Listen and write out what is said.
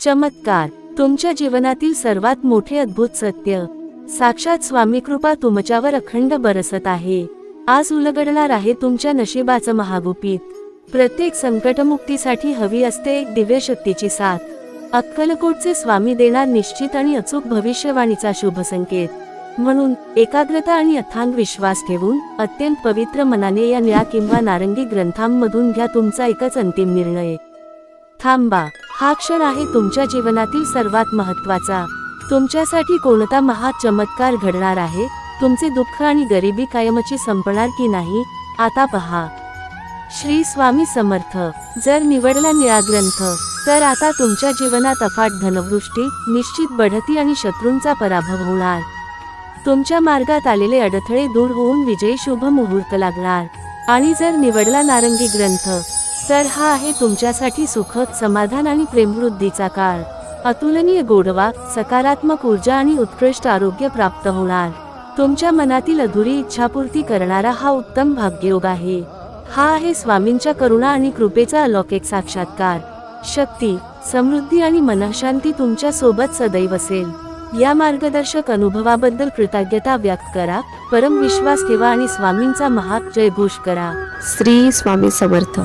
चमत्कार तुमच्या जीवनातील सर्वात मोठे अद्भुत सत्य. साक्षात स्वामी कृपा तुमच्यावर अखंड बरसत आहे. आज उलगडणार आहे तुमच्या नशिबाचं महागुपित. प्रत्येक संकटमुक्तीसाठी हवी असते एक दिव्य शक्तीची साथ. अक्कलकोटचे स्वामी देणार निश्चित आणि अचूक भविष्यवाणीचा शुभ संकेत. म्हणून एकाग्रता आणि अथांग विश्वास ठेवून अत्यंत पवित्र मनाने या निळा किंवा नारंगी ग्रंथांमधून घ्या तुमचा एकच अंतिम निर्णय. थांबा. हा क्षण आहे तुमच्या जीवनातील सर्वात महत्त्वाचा तुमच्यासाठी कोणता महा चमत्कार घडणार आहे? तुमचे दुःख आणि गरिबी कायमची संपणार की नाही? आता पहा. श्री स्वामी समर्थ. जर निवडला निळा ग्रंथ तर आता तुमच्या जीवनात अफाट धनवृष्टी निश्चित बढती आणि शत्रूंचा पराभव होणार. तुमच्या मार्गात आलेले अडथळे दूर होऊन विजयी शुभ मुहूर्त लागणार. आणि जर निवडला नारंगी ग्रंथ तर हा आहे तुमच्यासाठी सुखद समाधान आणि प्रेमवृद्धीचा काळ. अतुलनीय गोडवा सकारात्मक ऊर्जा आणि उत्कृष्ट आरोग्य प्राप्त होणार. तुमच्या मनातील अधुरी इच्छापूर्ती करणारा हा उत्तम भाग्ययोग आहे. हा आहे स्वामींच्या करुणा आणि कृपेचा अलौकिक साक्षात्कार. शक्ती समृद्धी आणि मनःशांती तुमच्यासोबत सदैव असेल. या मार्गदर्शक अनुभवाबद्दल कृतज्ञता व्यक्त करा परम विश्वास ठेवा आणि स्वामींचा महाग जयघोष करा. श्री स्वामी समर्थ.